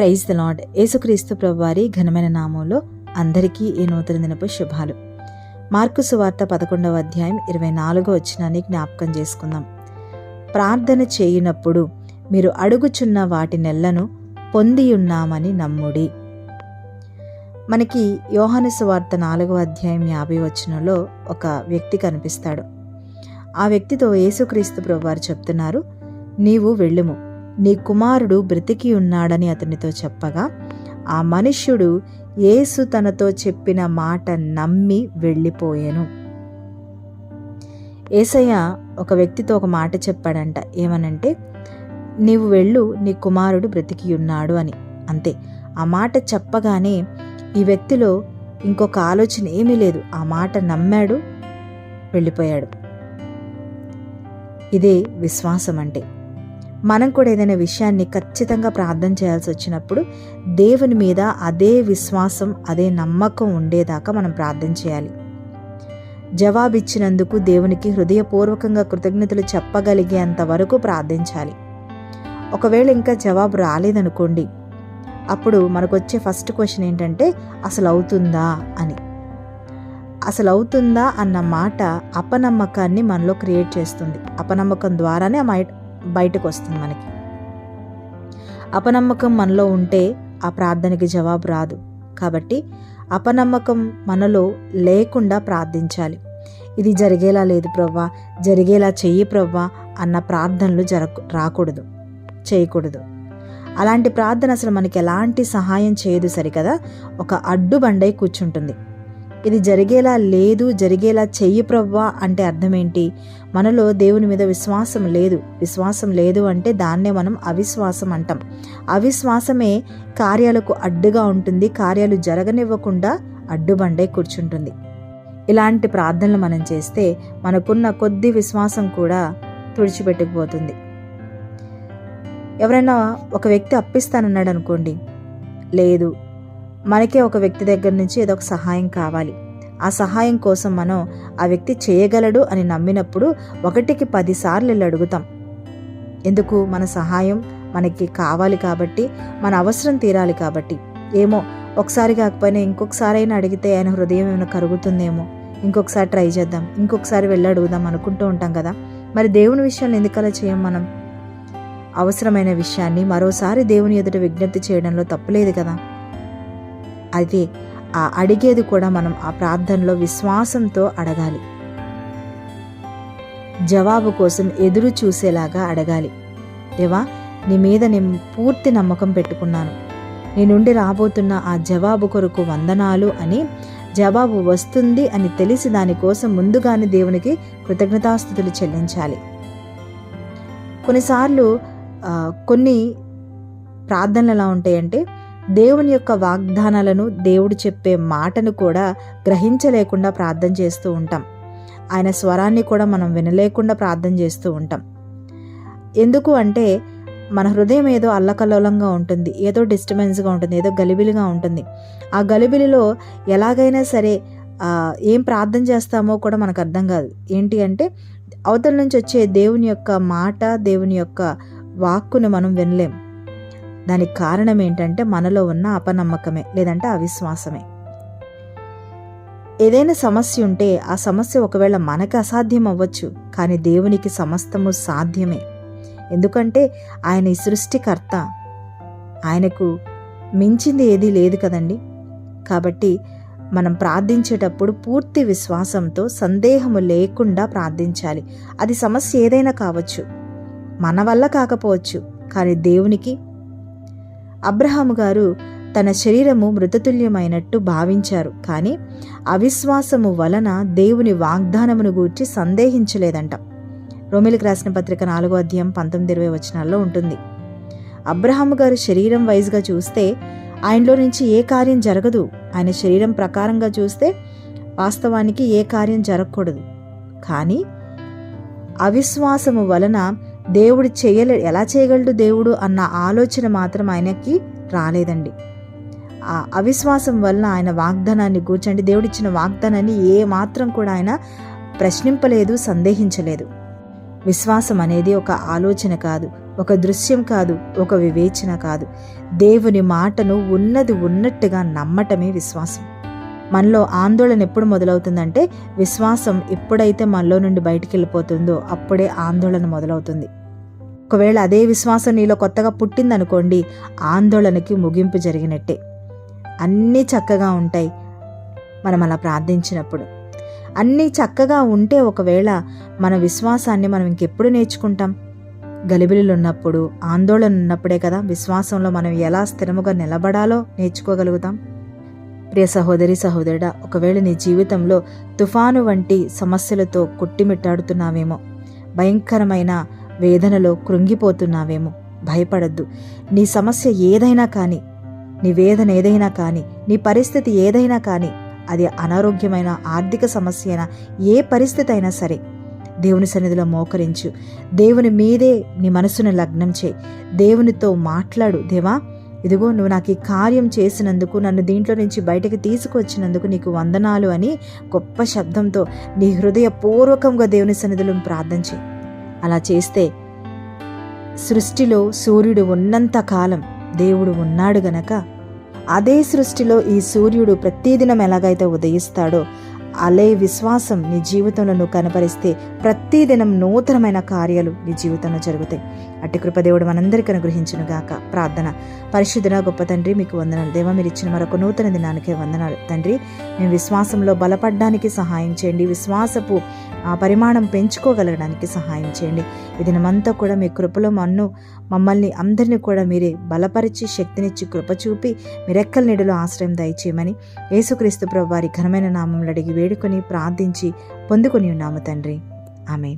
Praise the lord యేసుక్రీస్తు ప్రభువారి ఘనమైన నామంలో అందరికీ ఈ నూతన దినపు శుభాలు. మార్కు సువార్త పదకొండవ అధ్యాయం ఇరవై నాలుగో వచ్చినాన్ని జ్ఞాపకం చేసుకుందాం. ప్రార్థన చేయునప్పుడు మీరు అడుగుచున్న వాటి నెల్లను పొందియున్నామని నమ్ముడి. మనకి యోహాను సువార్త నాలుగవ అధ్యాయం యాభై వచనంలో ఒక వ్యక్తి కనిపిస్తాడు. ఆ వ్యక్తితో యేసుక్రీస్తు ప్రభువారు చెప్తున్నారు నీవు వెళ్ళుము. నీ కుమారుడు బ్రతికి ఉన్నాడని అతనితో చెప్పగా ఆ మనుష్యుడు యేసు తనతో చెప్పిన మాట నమ్మి వెళ్ళిపోయాను. ఏసయ్య ఒక వ్యక్తితో ఒక మాట చెప్పాడంట. ఏమనంటే నీవు వెళ్ళు నీ కుమారుడు బ్రతికి ఉన్నాడు అని. అంతే. ఆ మాట చెప్పగానే ఈ వ్యక్తిలో ఇంకొక ఆలోచన ఏమీ లేదు. ఆ మాట నమ్మాడు వెళ్ళిపోయాడు. ఇదే విశ్వాసం అంటే మనం కూడా ఏదైనా విషయాన్ని ఖచ్చితంగా ప్రార్థన చేయాల్సి వచ్చినప్పుడు దేవుని మీద అదే విశ్వాసం అదే నమ్మకం ఉండేదాకా మనం ప్రార్థన చేయాలి. జవాబిచ్చినందుకు దేవునికి హృదయపూర్వకంగా కృతజ్ఞతలు చెప్పగలిగేంత వరకు ప్రార్థించాలి. ఒకవేళ ఇంకా జవాబు రాలేదనుకోండి అప్పుడు మనకు వచ్చే ఫస్ట్ క్వశ్చన్ ఏంటంటే అసలు అవుతుందా అని. అసలు అవుతుందా అన్న మాట అపనమ్మకాన్ని మనలో క్రియేట్ చేస్తుంది. అపనమ్మకం ద్వారానే ఆ బయటకు వస్తుంది మనకి. అపనమ్మకం మనలో ఉంటే ఆ ప్రార్థనకి జవాబు రాదు. కాబట్టి అపనమ్మకం మనలో లేకుండా ప్రార్థించాలి. ఇది జరిగేలా లేదు ప్రవ్వా జరిగేలా చెయ్యి ప్రవ్వా అన్న ప్రార్థనలు జర రాకూడదు చేయకూడదు. అలాంటి ప్రార్థన అసలు మనకి ఎలాంటి సహాయం చేయదు సరికదా? ఒక అడ్డుబండై కూర్చుంటుంది. ఇది జరిగేలా లేదు జరిగేలా చెయ్యి ప్రవ్వా అంటే అర్థం ఏంటి మనలో దేవుని మీద విశ్వాసం లేదు. విశ్వాసం లేదు అంటే దాన్నే మనం అవిశ్వాసం అంటాం. అవిశ్వాసమే కార్యాలకు అడ్డుగా ఉంటుంది కార్యాలు జరగనివ్వకుండా అడ్డుబండే కూర్చుంటుంది. ఇలాంటి ప్రార్థనలు మనం చేస్తే మనకున్న కొద్ది విశ్వాసం కూడా తుడిచిపెట్టుకుపోతుంది. ఎవరైనా ఒక వ్యక్తి అప్పిస్తానన్నాడు అనుకోండి లేదు మనకే ఒక వ్యక్తి దగ్గర నుంచి ఏదో ఒక సహాయం కావాలి. ఆ సహాయం కోసం మనం ఆ వ్యక్తి చేయగలడు అని నమ్మినప్పుడు ఒకటికి పదిసార్లు వెళ్ళి అడుగుతాం. ఎందుకు? మన సహాయం మనకి కావాలి కాబట్టి మన అవసరం తీరాలి కాబట్టి. ఏమో ఒకసారి కాకపోయినా ఇంకొకసారి అయినా అడిగితే ఆయన హృదయం ఏమైనా కరుగుతుందేమో. ఇంకొకసారి ట్రై చేద్దాం ఇంకొకసారి వెళ్ళి అడుగుదాం అనుకుంటూ ఉంటాం కదా. మరి దేవుని విషయాన్ని ఎందుకలా చేయం మనం? అవసరమైన విషయాన్ని మరోసారి దేవుని ఎదుట విజ్ఞప్తి చేయడంలో తప్పులేదు కదా. అది ఆ అడిగేది కూడా మనం ఆ ప్రార్థనలో విశ్వాసంతో అడగాలి. జవాబు కోసం ఎదురు చూసేలాగా అడగాలి. దేవా నీ మీద నేను పూర్తి నమ్మకం పెట్టుకున్నాను. నీ నుండి రాబోతున్న ఆ జవాబు కొరకు వందనాలు అని జవాబు వస్తుంది అని తెలిసి దానికోసం ముందుగానే దేవునికి కృతజ్ఞతాస్థుతులు చెల్లించాలి. కొన్నిసార్లు కొన్ని ప్రార్థనలు ఎలా ఉంటాయంటే దేవుని యొక్క వాగ్దానాలను దేవుడు చెప్పే మాటను కూడా గ్రహించలేకుండా ప్రార్థన చేస్తూ ఉంటాం. ఆయన స్వరాన్ని కూడా మనం వినలేకుండా ప్రార్థన చేస్తూ ఉంటాం. ఎందుకు అంటే మన హృదయం ఏదో అల్లకల్లోలంగా ఉంటుంది ఏదో డిస్టర్బెన్స్గా ఉంటుంది ఏదో గలిబిలిగా ఉంటుంది. ఆ గలిబిలిలో ఎలాగైనా సరే ఏం ప్రార్థన చేస్తామో కూడా మనకు అర్థం కాదు. ఏంటి అంటే అవతల నుంచి వచ్చే దేవుని యొక్క మాట దేవుని యొక్క వాక్కును మనం వినలేం. దానికి కారణం ఏంటంటే మనలో ఉన్న అపనమ్మకమే లేదంటే అవిశ్వాసమే. ఏదైనా సమస్య ఉంటే ఆ సమస్య ఒకవేళ మనకు అసాధ్యం అవ్వచ్చు కానీ దేవునికి సమస్తము సాధ్యమే. ఎందుకంటే ఆయన ఈ సృష్టికర్త. ఆయనకు మించింది ఏదీ లేదు కదండి. కాబట్టి మనం ప్రార్థించేటప్పుడు పూర్తి విశ్వాసంతో సందేహము లేకుండా ప్రార్థించాలి. అది సమస్య ఏదైనా కావచ్చు. మన వల్ల కాకపోవచ్చు కానీ దేవునికి అబ్రహాము గారు తన శరీరము మృతతుల్యమైనట్టు భావించారు. కానీ అవిశ్వాసము వలన దేవుని వాగ్దానమును గూర్చి సందేహించలేదంట. రోమిలికి రాసిన పత్రిక నాలుగో అధ్యాయం పంతొమ్మిది ఇరవై వచనాల్లో ఉంటుంది. అబ్రహాము గారు శరీరం వైజ్గా చూస్తే ఆయనలో నుంచి ఏ కార్యం జరగదు. ఆయన శరీరం ప్రకారంగా చూస్తే వాస్తవానికి ఏ కార్యం జరగకూడదు. కానీ అవిశ్వాసము వలన దేవుడు చేయలే ఎలా చేయగలడు దేవుడు అన్న ఆలోచన మాత్రం ఆయనకి రాలేదండి. ఆ అవిశ్వాసం వల్ల ఆయన వాగ్దానాన్ని కూర్చండి దేవుడిచ్చిన వాగ్దానాన్ని ఏ మాత్రం కూడా ఆయన ప్రశ్నింపలేదు సందేహించలేదు. విశ్వాసం అనేది ఒక ఆలోచన కాదు ఒక దృశ్యం కాదు ఒక వివేచన కాదు. దేవుని మాటను ఉన్నది ఉన్నట్టుగా నమ్మటమే విశ్వాసం. మనలో ఆందోళన ఎప్పుడు మొదలవుతుందంటే విశ్వాసం ఎప్పుడైతే మనలో నుండి బయటికి వెళ్ళిపోతుందో అప్పుడే ఆందోళన మొదలవుతుంది. ఒకవేళ అదే విశ్వాసం నీలో కొత్తగా పుట్టిందనుకోండి ఆందోళనకి ముగింపు జరిగినట్టే. అన్నీ చక్కగా ఉంటాయి మనం అలా ప్రార్థించినప్పుడు. అన్నీ చక్కగా ఉంటే ఒకవేళ మన విశ్వాసాన్ని మనం ఇంకెప్పుడు నేర్చుకుంటాం? గలిబిలిలు ఉన్నప్పుడు ఆందోళన ఉన్నప్పుడే కదా విశ్వాసంలో మనం ఎలా స్థిరముగా నిలబడాలో నేర్చుకోగలుగుతాం? ప్రియ సహోదరి సహోదరుడా ఒకవేళ నీ జీవితంలో తుఫాను వంటి సమస్యలతో కొట్టిమిట్టాడుతున్నావేమో భయంకరమైన వేదనలో కృంగిపోతున్నావేమో. భయపడద్దు. నీ సమస్య ఏదైనా కానీ నీ వేదన ఏదైనా కానీ నీ పరిస్థితి ఏదైనా కానీ అది అనారోగ్యమైన ఆర్థిక సమస్య అయినా ఏ పరిస్థితి అయినా సరే దేవుని సన్నిధిలో మోకరించు. దేవుని మీదే నీ మనసును లగ్నం చేయి. దేవునితో మాట్లాడు. దేవా ఇదిగో నువ్వు నాకు ఈ కార్యం చేసినందుకు నన్ను దీంట్లో నుంచి బయటకు తీసుకొచ్చినందుకు నీకు వందనాలు అని గొప్ప శబ్దంతో నీ హృదయపూర్వకంగా దేవుని సన్నిధిలో ప్రార్థన చేయి. అలా చేస్తే సృష్టిలో సూర్యుడు ఉన్నంత కాలం దేవుడు ఉన్నాడు గనక అదే సృష్టిలో ఈ సూర్యుడు ప్రతిదినం ఎలాగైతే ఉదయిస్తాడో అలే విశ్వాసం నీ జీవితంలో నువ్వు కనపరిస్తే ప్రతిదినం నూతనమైన కార్యాలు నీ జీవితంలో జరుగుతాయి. అట్టి కృపదేవుడు మనందరికీ అనుగ్రహించును గాక. ప్రార్థన. పరిశుద్ధన గొప్ప తండ్రి మీకు వందనాలు. దేవ మీరు ఇచ్చిన మరొక నూతన దినానికే వందనాలు. తండ్రి మేము విశ్వాసంలో బలపడడానికి సహాయం చేయండి. విశ్వాసపు ఆ పరిమాణం పెంచుకోగలగడానికి సహాయం చేయండి. ఈ దినమంతా కూడా మీ కృపలో మన్ను మమ్మల్ని అందరినీ కూడా మీరే బలపరిచి శక్తినిచ్చి కృప చూపి మీరెక్కల నీడలో ఆశ్రయం దయచేయమని యేసుక్రీస్తు ప్రభు వారి ఘనమైన నామంలో అడిగి వేడుకొని ప్రార్థించి పొందుకొని ఉన్నాము తండ్రి. ఆమె